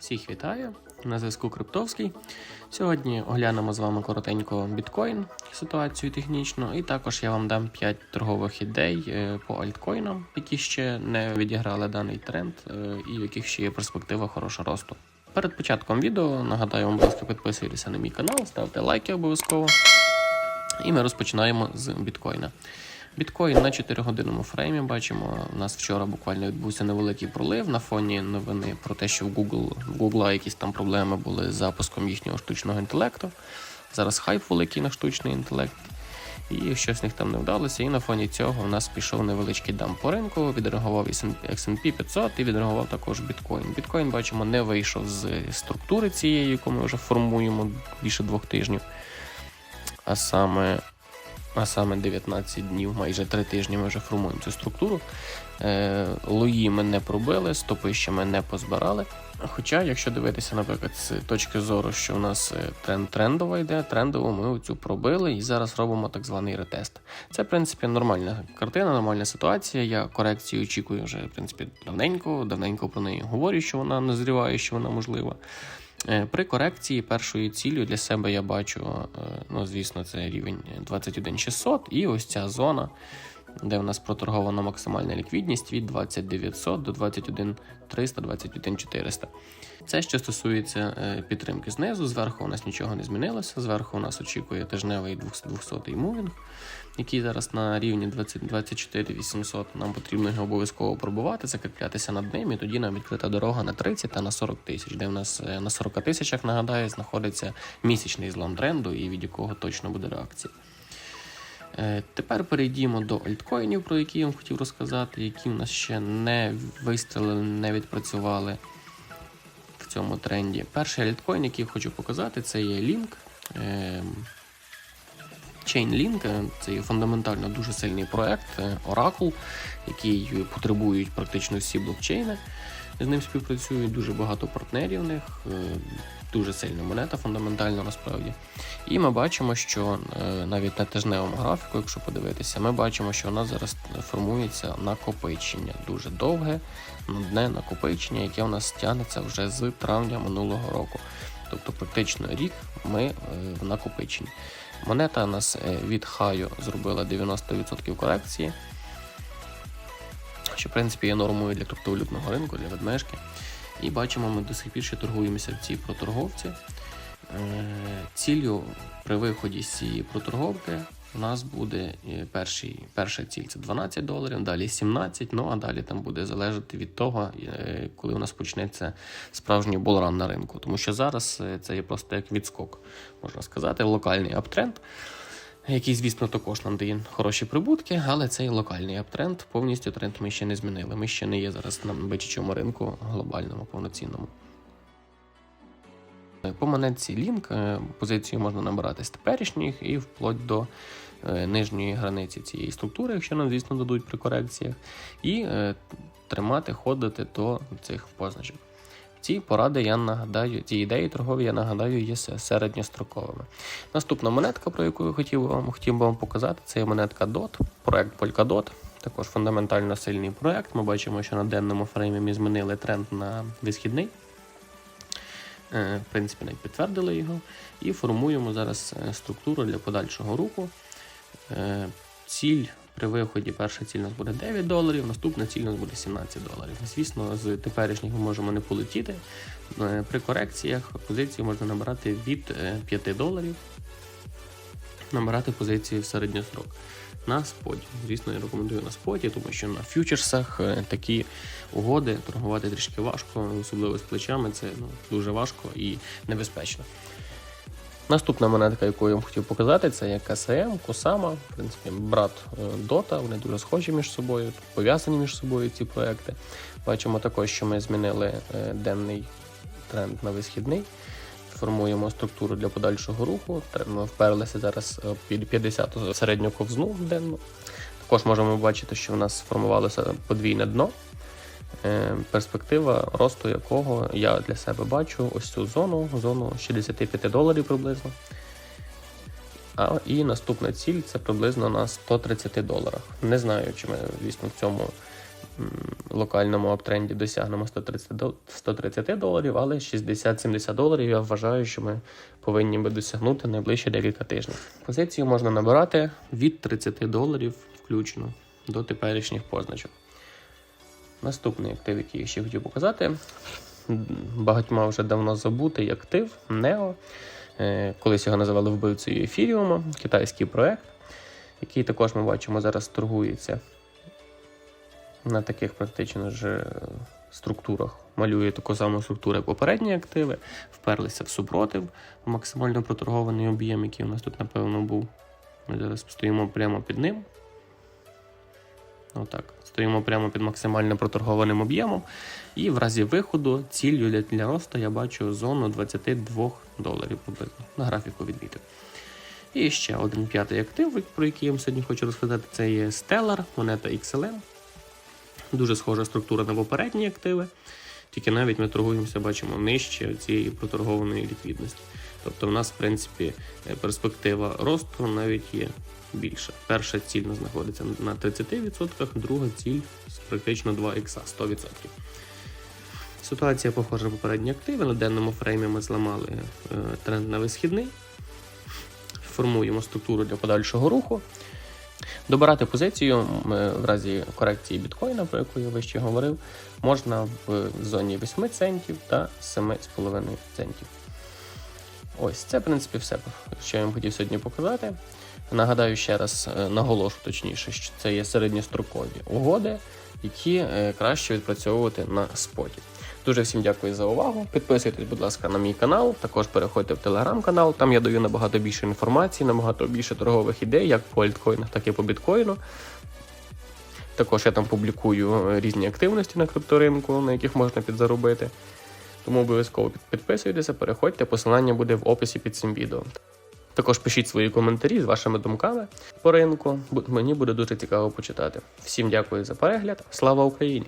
Всіх вітаю! На зв'язку Криптовський. Сьогодні оглянемо з вами коротенько біткоін, ситуацію технічно, і також я вам дам 5 торгових ідей е, по альткоїнам, які ще не відіграли даний тренд е, і в яких ще є перспектива хорошого росту. Перед початком відео нагадаю вам, будь ласка, підписуйтеся на мій канал, ставте лайки обов'язково. І ми розпочинаємо з біткоїна. Біткоін на 4-годинному фреймі бачимо. У нас вчора буквально відбувся невеликий пролив на фоні новини про те, що в Google, в Google якісь там проблеми були з запуском їхнього штучного інтелекту. Зараз хайп великий на штучний інтелект. І щось в них там не вдалося, і на фоні цього у нас пішов невеличкий дам по ринку, відреагував S&P 500 і відреагував також біткоін. Біткоін, бачимо, не вийшов з структури цієї, яку ми вже формуємо більше двох тижнів. А саме а саме 19 днів, майже 3 тижні ми вже формуємо цю структуру. Е, Лої ми не пробили, стопи ще ми не позбирали. Хоча, якщо дивитися, наприклад, з точки зору, що у нас е, тренд трендова йде, трендово ми оцю пробили і зараз робимо так званий ретест. Це, в принципі, нормальна картина, нормальна ситуація. Я корекцію очікую вже в принципі давненько, давненько про неї говорю, що вона назріває, що вона можлива. Е, При корекції першою ціллю для себе я бачу, е, ну звісно, це рівень 21600 і ось ця зона, де в нас проторгована максимальна ліквідність від 20900 до 21300, 21400. Це що стосується е, підтримки знизу. Зверху у нас нічого не змінилося. Зверху у нас очікує тижневий 200-й мувінг, який зараз на рівні 20 24 800. Нам потрібно його обов'язково пробувати, закріплятися над ним, і тоді нам відкрита дорога на 30 та на 40 тисяч, де в нас е, на 40 тисячах, нагадаю, знаходиться місячний злам тренду, і від якого точно буде реакція. Е, Тепер перейдімо до альткоїнів, про які я вам хотів розказати, які в нас ще не вистрілили, не відпрацювали в цьому тренді. Перший альткоін, який я хочу показати, це є Link. Chainlink це фундаментально дуже сильний проект е, Oracle, який потребують практично всі блокчейни. З ним співпрацюють дуже багато партнерів. в них, е, дуже сильна монета, фундаментально насправді. І ми бачимо, що е, навіть на тижневому графіку, якщо подивитися, ми бачимо, що у нас зараз формується накопичення. Дуже довге нудне накопичення, яке у нас тягнеться вже з травня минулого року. Тобто, практично рік ми в накопиченні. Монета нас е, від хаю зробила 90% корекції, що в принципі є нормою для криптовалютного ринку, для ведмежки. І бачимо, ми до сих пір ще торгуємося в цій проторговці. Е, Ціллю при виході з цієї проторговки у нас буде е, перший, перша ціль це 12 доларів, далі 17, ну а далі там буде залежати від того, е, коли у нас почнеться справжній болран на ринку. Тому що зараз е, це є просто як відскок, можна сказати, локальний аптренд. Який, звісно, також нам дає хороші прибутки, але цей локальний аптренд повністю тренд ми ще не змінили. Ми ще не є зараз на бичачому ринку глобальному повноцінному. По монетці е, позицію можна набирати з теперішніх і вплоть до нижньої границі цієї структури, якщо нам, звісно, дадуть при корекціях, і е, тримати, ходити до цих позначок. Ці поради я нагадаю, ці ідеї торгові, я нагадаю, є середньостроковими. Наступна монетка, про яку я хотів вам, хотів би вам показати, це є монетка DOT, проект Polkadot. Також фундаментально сильний проект. Ми бачимо, що на денному фреймі ми змінили тренд на висхідний. Е, В принципі, навіть підтвердили його. І формуємо зараз е, структуру для подальшого руху. Е, Ціль при виході, перша ціль у нас буде 9 доларів, наступна ціль у нас буде 17 доларів. Звісно, з теперішніх ми можемо не полетіти. Е, При корекціях позиції можна набирати від е, 5 доларів, набирати позиції в середньосрок. На споті. Звісно, я рекомендую на споті, тому що на фьючерсах е, такі угоди торгувати трішки важко, особливо з плечами. Це ну, дуже важко і небезпечно. Наступна монетка, яку я вам хотів показати, це є КСМ, Косама, в принципі, брат е, Дота. Вони дуже схожі між собою, пов'язані між собою ці проекти. Бачимо також, що ми змінили е, денний тренд на висхідний. Формуємо структуру для подальшого руху. Ми вперлися зараз е, під 50 середню ковзну денну. Також можемо бачити, що в нас сформувалося подвійне дно. Е, перспектива росту якого я для себе бачу ось цю зону, зону 65 доларів приблизно. А і наступна ціль це приблизно на 130 доларах. Не знаю, чи ми, звісно, в цьому локальному аптренді досягнемо 130, 130 доларів, але 60-70 доларів я вважаю, що ми повинні би досягнути найближчі декілька тижнів. Позицію можна набирати від 30 доларів включно до теперішніх позначок. Наступний актив, який я ще хотів показати, багатьма вже давно забутий актив. Е, Колись його називали вбивцею ефіріума, китайський проект, який також ми бачимо зараз торгується на таких практично ж е, структурах. Малює таку саму структуру, як попередні активи, вперлися в супротив, максимально проторгований об'єм, який у нас тут, напевно, був. Ми зараз стоїмо прямо під ним. Отак. Стоїмо прямо під максимально проторгованим об'ємом. І в разі виходу ціллю для, росту я бачу зону 22 доларів приблизно. На графіку відвідав. І ще один п'ятий актив, про який я вам сьогодні хочу розказати, це є Stellar, монета XLM. Дуже схожа структура на попередні активи, тільки навіть ми торгуємося, бачимо нижче цієї проторгованої ліквідності. Тобто, в нас, в принципі, е, перспектива росту навіть є більша. Перша ціль знаходиться на 30%, друга ціль практично 2 х 100%. Ситуація похожа на попередні активи. На денному фреймі ми зламали е, тренд на висхідний, формуємо структуру для подальшого руху. Добирати позицію е, в разі корекції біткоїна, про яку я вище говорив, можна в зоні 8 центів та 7,5 центів. Ось це, в принципі, все, що я вам хотів сьогодні показати. Нагадаю ще раз, е, наголошу точніше, що це є середньострокові угоди, які е, краще відпрацьовувати на споті. Дуже всім дякую за увагу. Підписуйтесь, будь ласка, на мій канал. Також переходьте в телеграм-канал. Там я даю набагато більше інформації, набагато більше торгових ідей, як по альткоїнах, так і по біткоїну. Також я там публікую е, різні активності на крипторинку, на яких можна підзаробити. Тому обов'язково підписуйтеся, переходьте, посилання буде в описі під цим відео. Також пишіть свої коментарі з вашими думками по ринку. Мені буде дуже цікаво почитати. Всім дякую за перегляд. Слава Україні!